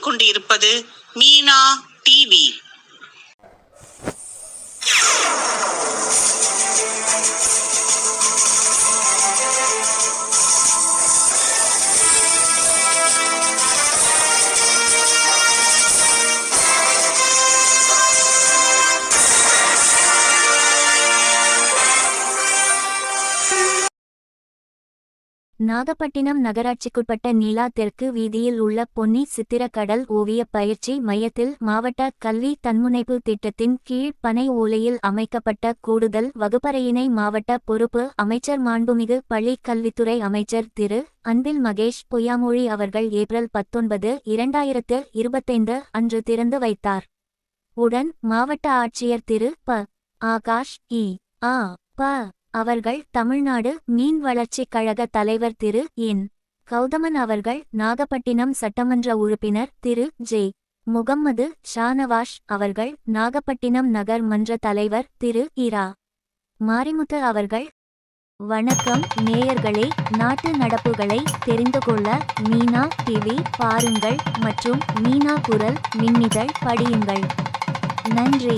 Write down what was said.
கேட்டுக்கொண்டிருப்பது மீனா நாகப்பட்டினம் நகராட்சிக்குட்பட்ட நீலா தெற்கு வீதியில் உள்ள பொன்னி சித்திரக்கடல் ஓவியப் பயிற்சி மையத்தில் மாவட்ட கல்வி தன்முனைப்பு திட்டத்தின் கீழ் பனை ஓலையில் அமைக்கப்பட்ட கூடுதல் வகுப்பறையினை மாவட்ட பொறுப்பு அமைச்சர் மாண்புமிகு பள்ளிக்கல்வித்துறை அமைச்சர் திரு. அன்பில் மகேஷ் பொய்யாமொழி அவர்கள் ஏப்ரல் பத்தொன்பது இரண்டாயிரத்து இருபத்தைந்து அன்று திறந்து வைத்தார். உடன் மாவட்ட ஆட்சியர் திரு. ப. ஆகாஷ் இ. ஆ. ப. அவர்கள் தமிழ்நாடு மீன் வளர்ச்சிக் கழக தலைவர் திரு. என். கௌதமன் அவர்கள் நாகப்பட்டினம் சட்டமன்ற உறுப்பினர் திரு. ஜே. முகம்மது ஷானவாஷ் அவர்கள் நாகப்பட்டினம் நகர் மன்ற தலைவர் திரு. இரா. மாரிமுத்து அவர்கள். வணக்கம் நேயர்களே நாட்டு நடப்புகளை தெரிந்து கொள்ள மீனா டிவி பாருங்கள் மற்றும் மீனா குரல் மின்னிதழ் படியுங்கள். நன்றி.